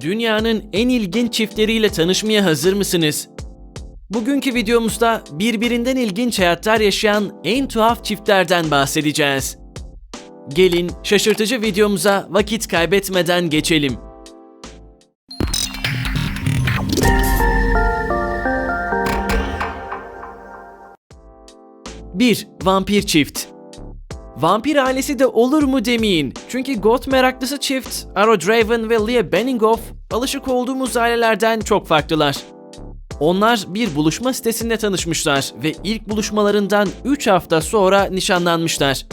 Dünyanın en ilginç çiftleriyle tanışmaya hazır mısınız? Bugünkü videomuzda birbirinden ilginç hayatlar yaşayan en tuhaf çiftlerden bahsedeceğiz. Gelin şaşırtıcı videomuza vakit kaybetmeden geçelim. 1. Vampir çift Vampir ailesi de olur mu demeyin. Çünkü GOT meraklısı çift Aro Draven ve Leah Benningoff alışık olduğumuz ailelerden çok farklılar. Onlar bir buluşma sitesinde tanışmışlar ve ilk buluşmalarından 3 hafta sonra nişanlanmışlar.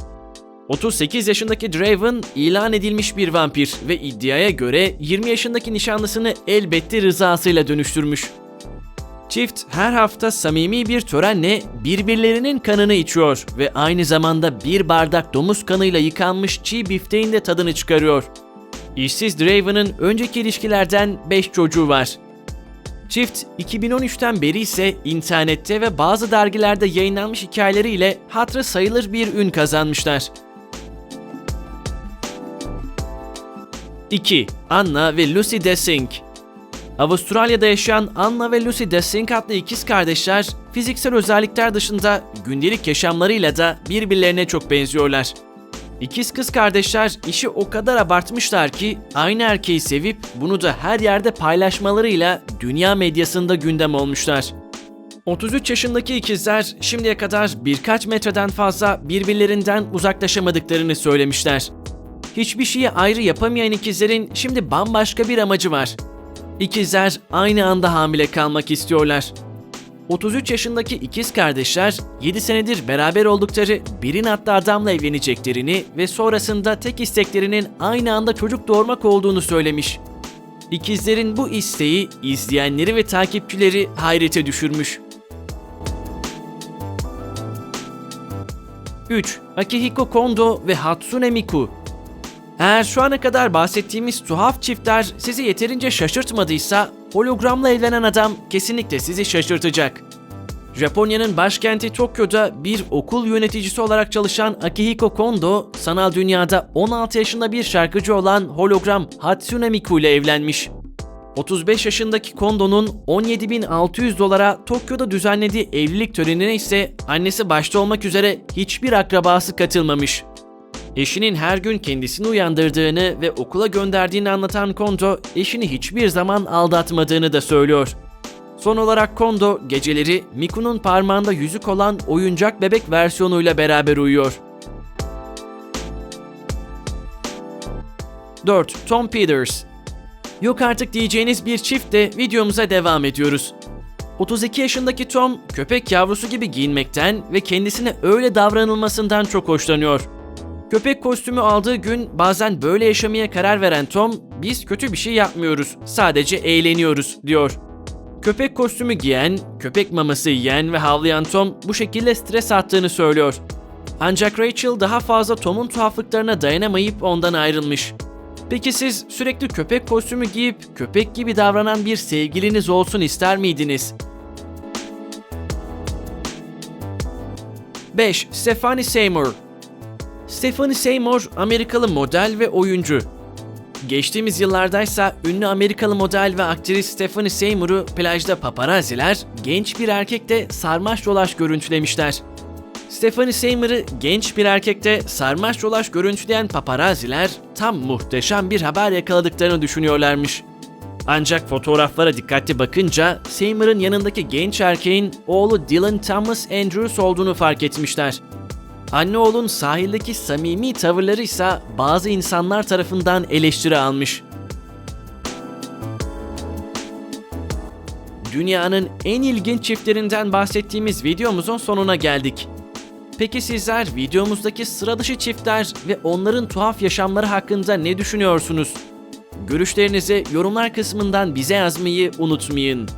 38 yaşındaki Draven ilan edilmiş bir vampir ve iddiaya göre 20 yaşındaki nişanlısını elbette rızasıyla dönüştürmüş. Çift her hafta samimi bir törenle birbirlerinin kanını içiyor ve aynı zamanda bir bardak domuz kanıyla yıkanmış çiğ bifteğin de tadını çıkarıyor. İşsiz Draven'ın önceki ilişkilerden 5 çocuğu var. Çift 2013'ten beri ise internette ve bazı dergilerde yayınlanmış hikayeleriyle hatırı sayılır bir ün kazanmışlar. 2. Anna ve Lucy Dessing Avustralya'da yaşayan Anna ve Lucy Dessing adlı ikiz kardeşler fiziksel özellikler dışında gündelik yaşamlarıyla da birbirlerine çok benziyorlar. İkiz kız kardeşler işi o kadar abartmışlar ki aynı erkeği sevip bunu da her yerde paylaşmalarıyla dünya medyasında gündem olmuşlar. 33 yaşındaki ikizler şimdiye kadar birkaç metreden fazla birbirlerinden uzaklaşamadıklarını söylemişler. Hiçbir şeyi ayrı yapamayan ikizlerin şimdi bambaşka bir amacı var. İkizler aynı anda hamile kalmak istiyorlar. 33 yaşındaki ikiz kardeşler 7 senedir beraber oldukları birin adlı adamla evleneceklerini ve sonrasında tek isteklerinin aynı anda çocuk doğurmak olduğunu söylemiş. İkizlerin bu isteği izleyenleri ve takipçileri hayrete düşürmüş. 3. Akihiko Kondo ve Hatsune Miku eğer şu ana kadar bahsettiğimiz tuhaf çiftler sizi yeterince şaşırtmadıysa, hologramla evlenen adam kesinlikle sizi şaşırtacak. Japonya'nın başkenti Tokyo'da bir okul yöneticisi olarak çalışan Akihiko Kondo, sanal dünyada 16 yaşında bir şarkıcı olan hologram Hatsune Miku ile evlenmiş. 35 yaşındaki Kondo'nun 17.600 dolara Tokyo'da düzenlediği evlilik törenine ise annesi başta olmak üzere hiçbir akrabası katılmamış. Eşinin her gün kendisini uyandırdığını ve okula gönderdiğini anlatan Kondo, eşini hiçbir zaman aldatmadığını da söylüyor. Son olarak Kondo, geceleri Miku'nun parmağında yüzük olan oyuncak bebek versiyonuyla beraber uyuyor. 4. Tom Peters Yok artık diyeceğiniz bir çiftle videomuza devam ediyoruz. 32 yaşındaki Tom, köpek yavrusu gibi giyinmekten ve kendisine öyle davranılmasından çok hoşlanıyor. Köpek kostümü aldığı gün bazen böyle yaşamaya karar veren Tom, biz kötü bir şey yapmıyoruz, sadece eğleniyoruz diyor. Köpek kostümü giyen, köpek maması yiyen ve havlayan Tom bu şekilde stres attığını söylüyor. Ancak Rachel daha fazla Tom'un tuhaflıklarına dayanamayıp ondan ayrılmış. Peki siz sürekli köpek kostümü giyip köpek gibi davranan bir sevgiliniz olsun ister miydiniz? 5. Stephanie Seymour Stephanie Seymour Amerikalı model ve oyuncu. Geçtiğimiz yıllardaysa ünlü Amerikalı model ve aktris Stephanie Seymour'u plajda paparazziler genç bir erkekte sarmaş dolaş görüntülemişler. Stephanie Seymour'ı genç bir erkekte sarmaş dolaş görüntüleyen paparazziler tam muhteşem bir haber yakaladıklarını düşünüyorlarmış. Ancak fotoğraflara dikkatli bakınca Seymour'ın yanındaki genç erkeğin oğlu Dylan Thomas Andrews olduğunu fark etmişler. Anne oğlun sahildeki samimi tavırları ise bazı insanlar tarafından eleştiri almış. Dünyanın en ilginç çiftlerinden bahsettiğimiz videomuzun sonuna geldik. Peki sizler videomuzdaki sıra dışı çiftler ve onların tuhaf yaşamları hakkında ne düşünüyorsunuz? Görüşlerinizi yorumlar kısmından bize yazmayı unutmayın.